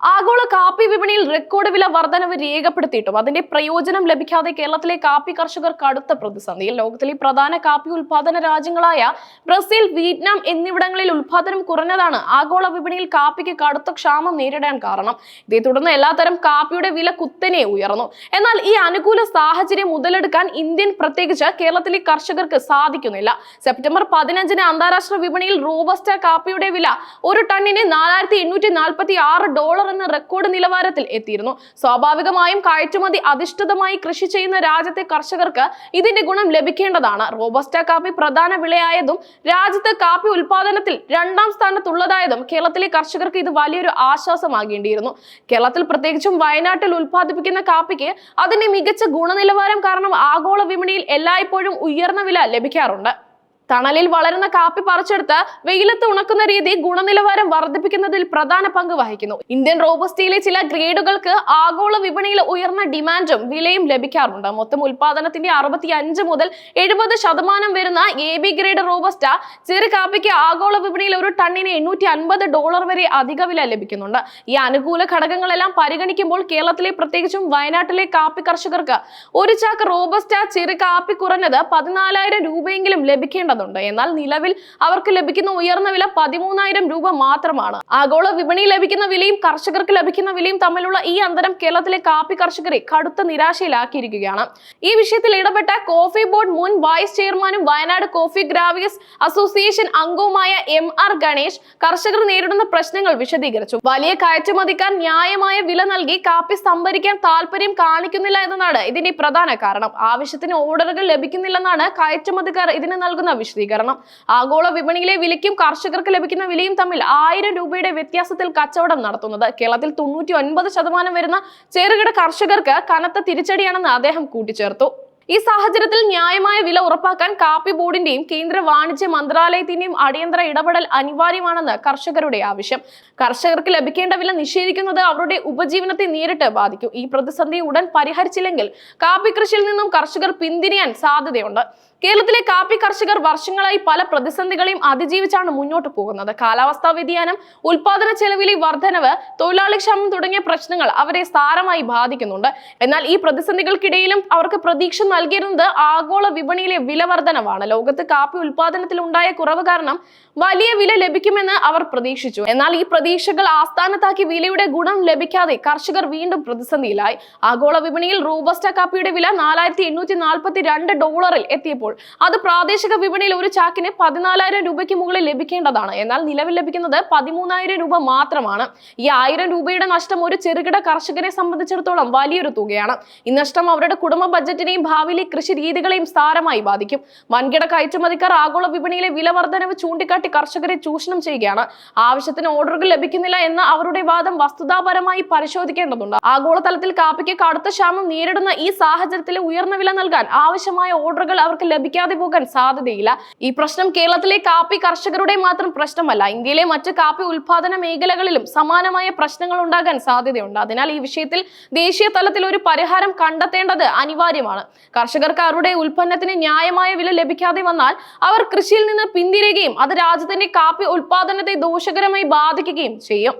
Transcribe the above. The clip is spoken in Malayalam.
ആഗോള കാപ്പി വിപണിയിൽ റെക്കോർഡ് വില വർധനവ് രേഖപ്പെടുത്തിയിട്ടും അതിന്റെ പ്രയോജനം ലഭിക്കാതെ കേരളത്തിലെ കാപ്പി കർഷകർ കടുത്ത പ്രതിസന്ധിയിൽ. ലോകത്തിലെ പ്രധാന കാപ്പി ഉൽപാദന രാജ്യങ്ങളായ ബ്രസീൽ വിയറ്റ്നാം എന്നിവിടങ്ങളിൽ ഉൽപാദനം കുറഞ്ഞതാണ്. ആഗോള വിപണിയിൽ കാപ്പിക്ക് കടുത്ത ക്ഷാമം നേരിടാൻ കാരണം. ഇതേ തുടർന്ന് എല്ലാത്തരം കാപ്പിയുടെ വില കുത്തനെ ഉയർന്നു. എന്നാൽ ഈ അനുകൂല സാഹചര്യം മുതലെടുക്കാൻ ഇന്ത്യൻ പ്രത്യേകിച്ച് കേരളത്തിലെ കർഷകർക്ക് സാധിക്കുന്നില്ല. സെപ്റ്റംബർ പതിനഞ്ചിന് അന്താരാഷ്ട്ര വിപണിയിൽ റോബസ്റ്റ കാപ്പിയുടെ വില ഒരു ടണ്ണിന് നാലായിരത്തി ഡോളർ എന്ന റെക്കോർഡ് നിലവാരത്തിൽ എത്തിയിരുന്നു. സ്വാഭാവികമായും കയറ്റുമതി അധിഷ്ഠിതമായി കൃഷി ചെയ്യുന്ന രാജ്യത്തെ കർഷകർക്ക് ഇതിന്റെ ഗുണം ലഭിക്കേണ്ടതാണ്. റോബസ്റ്റ കാപ്പി പ്രധാന വിളയായതും രാജ്യത്ത് കാപ്പി ഉൽപാദനത്തിൽ രണ്ടാം സ്ഥാനത്തുള്ളതായതും കേരളത്തിലെ കർഷകർക്ക് ഇത് വലിയൊരു ആശ്വാസമാകേണ്ടിയിരുന്നു. കേരളത്തിൽ പ്രത്യേകിച്ചും വയനാട്ടിൽ ഉൽപ്പാദിപ്പിക്കുന്ന കാപ്പിക്ക് അതിന്റെ മികച്ച ഗുണനിലവാരം കാരണം ആഗോള വിപണിയിൽ എല്ലായ്പ്പോഴും ഉയർന്ന വില ലഭിക്കാറുണ്ട്. തണലിൽ വളരുന്ന കാപ്പി പറിച്ചെടുത്ത് വെയിലത്ത് ഉണക്കുന്ന രീതി ഗുണനിലവാരം വർദ്ധിപ്പിക്കുന്നതിൽ പ്രധാന പങ്ക് വഹിക്കുന്നു. ഇന്ത്യൻ റോബസ്റ്റിയിലെ ചില ഗ്രേഡുകൾക്ക് ആഗോള വിപണിയിൽ ഉയർന്ന ഡിമാൻഡും വിലയും ലഭിക്കാറുണ്ട് മൊത്തം ഉൽപാദനത്തിന്റെ അറുപത്തി അഞ്ച് മുതൽ എഴുപത് ശതമാനം വരുന്ന എ ബി ഗ്രേഡ് റോബസ്റ്റ ചെറു കാപ്പിക്ക് ആഗോള വിപണിയിൽ ഒരു ടണ്ണിന് എണ്ണൂറ്റി അൻപത് ഡോളർ വരെ അധിക വില ലഭിക്കുന്നുണ്ട്. ഈ അനുകൂല ഘടകങ്ങളെല്ലാം പരിഗണിക്കുമ്പോൾ കേരളത്തിലെ പ്രത്യേകിച്ചും വയനാട്ടിലെ കാപ്പി കർഷകർക്ക് ഒരു ചാക്ക് റോബസ്റ്റ ചെറു കാപ്പി കുറഞ്ഞത് പതിനാലായിരം രൂപയെങ്കിലും ലഭിക്കേണ്ടതുണ്ട് എന്നാൽ നിലവിൽ അവർക്ക് ലഭിക്കുന്ന ഉയർന്ന വില പതിമൂന്നായിരം രൂപ മാത്രമാണ്. ആഗോള വിപണി ലഭിക്കുന്ന വിലയും കർഷകർക്ക് ലഭിക്കുന്ന വിലയും തമ്മിലുള്ള ഈ അന്തരം കേരളത്തിലെ കാപ്പി കർഷകരെ കടുത്ത നിരാശയിലാക്കിയിരിക്കുകയാണ്. ഈ വിഷയത്തിൽ ഇടപെട്ട കോഫി ബോർഡ് മുൻ വൈസ് ചെയർമാനും വയനാട് കോഫി ഗ്രാവിയസ് അസോസിയേഷൻ അംഗവുമായ എം ആർ ഗണേഷ് കർഷകർ നേരിടുന്ന പ്രശ്നങ്ങൾ വിശദീകരിച്ചു. വലിയ കയറ്റുമതിക്കാർ ന്യായമായ വില നൽകി കാപ്പി സംഭരിക്കാൻ താല്പര്യം കാണിക്കുന്നില്ല എന്നതാണ് ഇതിന്റെ പ്രധാന കാരണം. ആവശ്യത്തിന് ഓർഡറുകൾ ലഭിക്കുന്നില്ലെന്നാണ് കയറ്റുമതിക്കാർ ഇതിന് നൽകുന്ന വിശദീകരണം. ആഗോള വിപണിയിലെ വിലയ്ക്കും കർഷകർക്ക് ലഭിക്കുന്ന വിലയും തമ്മിൽ ആയിരം രൂപയുടെ വ്യത്യാസത്തിൽ കച്ചവടം നടത്തുന്നത്. കേരളത്തിൽ തൊണ്ണൂറ്റി ഒൻപത് ശതമാനം വരുന്ന ചെറുകിട കർഷകർക്ക് കനത്ത തിരിച്ചടിയാണെന്ന് അദ്ദേഹം കൂട്ടിച്ചേർത്തു. ഈ സാഹചര്യത്തിൽ ന്യായമായ വില ഉറപ്പാക്കാൻ കാപ്പി ബോർഡിന്റെയും കേന്ദ്ര വാണിജ്യ മന്ത്രാലയത്തിന്റെയും അടിയന്തര ഇടപെടൽ അനിവാര്യമാണെന്ന് കർഷകരുടെ ആവശ്യം. കർഷകർക്ക് ലഭിക്കേണ്ട വില നിഷേധിക്കുന്നത് അവരുടെ ഉപജീവനത്തെ നേരിട്ട് ബാധിക്കും. ഈ പ്രതിസന്ധി ഉടൻ പരിഹരിച്ചില്ലെങ്കിൽ കാപ്പി കൃഷിയിൽ നിന്നും കർഷകർ പിന്തിരിയാൻ സാധ്യതയുണ്ട്. കേരളത്തിലെ കാപ്പി കർഷകർ വർഷങ്ങളായി പല പ്രതിസന്ധികളെയും അതിജീവിച്ചാണ് മുന്നോട്ട് പോകുന്നത്. കാലാവസ്ഥാ വ്യതിയാനം ഉൽപാദന ചെലവിലെ വർധനവ് തൊഴിലാളി ക്ഷാമം തുടങ്ങിയ പ്രശ്നങ്ങൾ അവരെ സാരമായി ബാധിക്കുന്നുണ്ട്. എന്നാൽ ഈ പ്രതിസന്ധികൾക്കിടയിലും അവർക്ക് പ്രതീക്ഷ നൽകിയിരുന്നത് ആഗോള വിപണിയിലെ വില വർധനവാണ് ലോകത്ത് കാപ്പി ഉൽപാദനത്തിൽ ഉണ്ടായ കുറവ് കാരണം വലിയ വില ലഭിക്കുമെന്ന് അവർ പ്രതീക്ഷിച്ചു. എന്നാൽ ഈ പ്രതീക്ഷകൾ ആസ്ഥാനത്താക്കി വിലയുടെ ഗുണം ലഭിക്കാതെ കർഷകർ വീണ്ടും പ്രതിസന്ധിയിലായി. ആഗോള വിപണിയിൽ റൂബസ്റ്റ കാപ്പിയുടെ വില നാലായിരത്തി എണ്ണൂറ്റി നാൽപ്പത്തി രണ്ട് ഡോളറിൽ എത്തിയപ്പോൾ അത് പ്രാദേശിക വിപണിയിൽ ഒരു ചാക്കിന് പതിനാലായിരം രൂപയ്ക്ക് മുകളിൽ ലഭിക്കേണ്ടതാണ്. എന്നാൽ നിലവിൽ ലഭിക്കുന്നത് പതിമൂന്നായിരം രൂപ മാത്രമാണ്. ഈ ആയിരം രൂപയുടെ നഷ്ടം ഒരു ചെറുകിട കർഷകനെ സംബന്ധിച്ചിടത്തോളം വലിയൊരു തുകയാണ്. ഈ നഷ്ടം അവരുടെ കുടുംബ ബജറ്റിനെയും ഭാവിയിലെ കൃഷി രീതികളെയും സാരമായി ബാധിക്കും. വൻകിട കയറ്റുമതിക്കാർ ആഗോള വിപണിയിലെ വില വർധനവ് ചൂണ്ടിക്കാട്ടി കർഷകരെ ചൂഷണം ചെയ്യുകയാണ്. ആവശ്യത്തിന് ഓർഡറുകൾ ലഭിക്കുന്നില്ല എന്ന അവരുടെ വാദം വസ്തുതാപരമായി പരിശോധിക്കേണ്ടതുണ്ട്. ആഗോളതലത്തിൽ കാപ്പിക്ക് കടുത്ത ക്ഷാമം നേരിടുന്ന ഈ സാഹചര്യത്തിൽ ഉയർന്ന വില നൽകാൻ ആവശ്യമായ ഓർഡറുകൾ അവർക്ക് ലഭിക്കാതെ പോകാൻ സാധ്യതയില്ല. ഈ പ്രശ്നം കേരളത്തിലെ കാപ്പി കർഷകരുടെ മാത്രം പ്രശ്നമല്ല. ഇന്ത്യയിലെ മറ്റ് കാപ്പി ഉൽപാദന മേഖലകളിലും സമാനമായ പ്രശ്നങ്ങൾ ഉണ്ടാകാൻ സാധ്യതയുണ്ട്. അതിനാൽ ഈ വിഷയത്തിൽ ദേശീയ തലത്തിൽ ഒരു പരിഹാരം കണ്ടെത്തേണ്ടത് അനിവാര്യമാണ്. കർഷകർക്ക് അവരുടെ ഉൽപ്പന്നത്തിന് ന്യായമായ വില ലഭിക്കാതെ വന്നാൽ അവർ കൃഷിയിൽ നിന്ന് പിന്തിരിയുകയും അത് രാജ്യത്തിന്റെ കാപ്പി ഉൽപാദനത്തെ ദോഷകരമായി ബാധിക്കുകയും ചെയ്യും.